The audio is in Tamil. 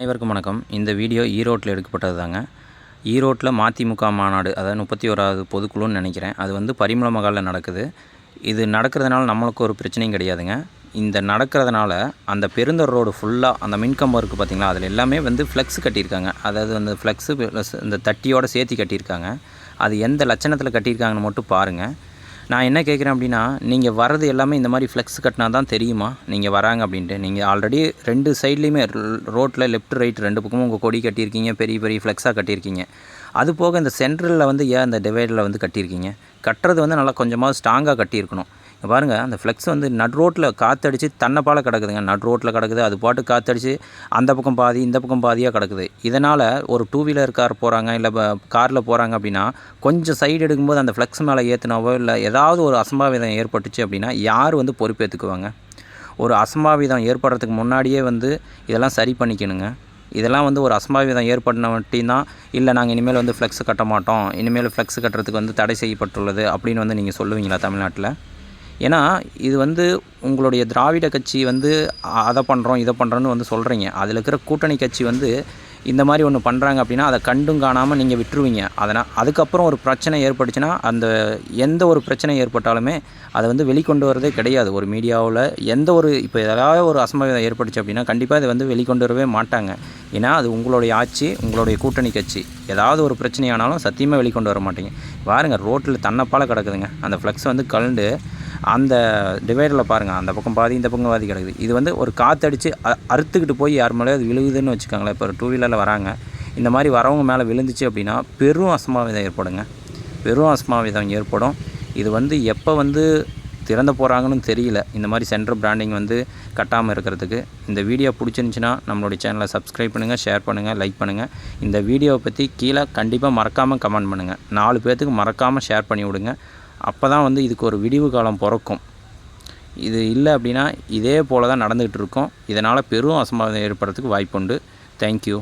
அனைவருக்கும் வணக்கம். இந்த வீடியோ ஈரோட்டில் எடுக்கப்பட்டது தாங்க. ஈரோட்டில் மதிமுக மாநாடு அதாவது முப்பத்தி ஓராவது பொதுக்குழுன்னு நினைக்கிறேன். அது வந்து பரிமள மகாலில் நடக்குது. இது நடக்கிறதுனால நம்மளுக்கு ஒரு பிரச்சனையும் கிடையாதுங்க. இந்த நடக்கிறதுனால அந்த பெருந்தர் ரோடு ஃபுல்லாக அந்த மின்கம்பம் இருக்குது பார்த்தீங்களா? அதில் எல்லாமே வந்து ஃப்ளெக்ஸ் கட்டியிருக்காங்க. அதாவது அந்த ஃப்ளெக்ஸு ப்ளஸ் இந்த தட்டியோடு சேர்த்து கட்டியிருக்காங்க. அது எந்த லட்சணத்தில் கட்டியிருக்காங்கன்னு மட்டும் பாருங்கள் நான் என்ன கேட்குறேன் அப்படின்னா நீங்கள் வர்றது எல்லாமே இந்த மாதிரி ஃப்ளெக்ஸ் கட்டினா தான் தெரியுமா? நீங்கள் வராங்க அப்படின்ட்டு. நீங்கள் ஆல்ரெடி ரெண்டு சைட்லேயுமே ரோட்டில் லெஃப்ட் ரைட் ரெண்டு பக்கமும் உங்கள் கொடி கட்டியிருக்கீங்க பெரிய பெரிய ஃப்ளெக்ஸாக கட்டியிருக்கீங்க. அது போக இந்த சென்ட்ரலில் வந்து ஏன் இந்த டிவைடரில் வந்து கட்டியிருக்கீங்க? கட்டுறது வந்து நல்லா கொஞ்சமாக ஸ்ட்ராங்காக கட்டியிருக்கணும். பாருங்கள் அந்த ஃப்ளெக்ஸ் வந்து நட் ரோட்டில் காற்றடிச்சு தன்னைப்பால் கிடக்குதுங்க. நட் ரோட்டில் கிடக்குது அது பாட்டு காற்றடிச்சு அந்த பக்கம் பாதி இந்த பக்கம் பாதியாக கிடக்குது. இதனால் ஒரு டூ வீலர் கார் போகிறாங்க இல்லை காரில் போகிறாங்க அப்படின்னா கொஞ்சம் சைடு எடுக்கும்போது அந்த ஃப்ளெக்ஸ் மேலே ஏற்றினாவோ இல்லை ஏதாவது ஒரு அசம்பாவிதம் ஏற்பட்டுச்சு அப்படின்னா யார் வந்து பொறுப்பேற்றுக்குவாங்க ஒரு அசம்பாவிதம் ஏற்படுறதுக்கு முன்னாடியே வந்து இதெல்லாம் சரி பண்ணிக்கணுங்க. இதெல்லாம் வந்து ஒரு அசம்பாவிதம் ஏற்படின மட்டும்தான் இல்லை நாங்கள் இனிமேல் வந்து ஃப்ளெக்ஸ் கட்ட மாட்டோம். இனிமேல் ஃப்ளெக்ஸ் கட்டுறதுக்கு வந்து தடை செய்யப்பட்டுள்ளது அப்படின்னு வந்து நீங்கள் சொல்லுவீங்களா தமிழ்நாட்டில்? ஏன்னா இது வந்து உங்களுடைய திராவிட கட்சி வந்து அதை பண்ணுறோம் இதை பண்ணுறோன்னு வந்து சொல்கிறீங்க அதில் இருக்கிற கூட்டணி கட்சி வந்து இந்த மாதிரி ஒன்று பண்ணுறாங்க அப்படின்னா அதை கண்டும் காணாமல் நீங்கள் விட்டுருவீங்க. அதனால் அதுக்கப்புறம் ஒரு பிரச்சனை ஏற்பட்டுச்சுன்னா அந்த எந்த ஒரு பிரச்சனை ஏற்பட்டாலுமே அதை வந்து வெளிக்கொண்டு வரதே கிடையாது. ஒரு மீடியாவில் எந்த ஒரு இப்போ ஏதாவது ஒரு அசம்பாவிதம் ஏற்பட்டுச்சு அப்படின்னா கண்டிப்பாக இதை வந்து வெளிக்கொண்டு வரவே மாட்டாங்க. ஏன்னா அது உங்களுடைய ஆட்சி உங்களுடைய கூட்டணி கட்சி. ஏதாவது ஒரு பிரச்சனையானாலும் சத்தியமாக வெளிக்கொண்டு வர மாட்டீங்க. பாருங்கள் ரோட்டில் தன்னப்பால் கிடக்குதுங்க. அந்த ஃப்ளெக்ஸ் வந்து கலண்டு அந்த டிவைடரில் பாருங்கள் அந்த பக்கம் பாதி இந்த பக்கம் பாதி கிடக்குது. இது வந்து ஒரு காற்றடிச்சு அ- அறுத்துக்கிட்டு போய் யார் மேலே அது விழுகுதுன்னு வச்சுக்கோங்களேன். இப்போ டூ வீலரில் வராங்க. இந்த மாதிரி வரவங்க மேலே விழுந்துச்சு அப்படின்னா பெரும் அசம்பாவிதம் ஏற்படுங்க. பெரும் அசம்பாவிதம் ஏற்படும். இது வந்து எப்போ வந்து திறந்து போகிறாங்கன்னு தெரியல. இந்த மாதிரி சென்டர் பிராண்டிங் வந்து கட்டாமல் இருக்கிறதுக்கு. இந்த வீடியோ பிடிச்சிருந்துச்சின்னா நம்மளுடைய சேனலை சப்ஸ்கிரைப் பண்ணுங்கள் ஷேர் பண்ணுங்கள் லைக் பண்ணுங்கள் இந்த வீடியோவை பற்றி கீழே கண்டிப்பாக மறக்காமல் கமெண்ட் பண்ணுங்கள் நாலு பேர்த்துக்கு மறக்காமல் ஷேர் பண்ணி விடுங்க. அப்போ தான் வந்து இதுக்கு ஒரு விடிவு காலம் பிறக்கும். இது இல்லை அப்படின்னா இதே போல் தான் நடந்துகிட்டு இருக்கோம். இதனால் பெரும் அசம்பாவிதம் ஏற்படுறதுக்கு வாய்ப்புண்டு. தேங்க்யூ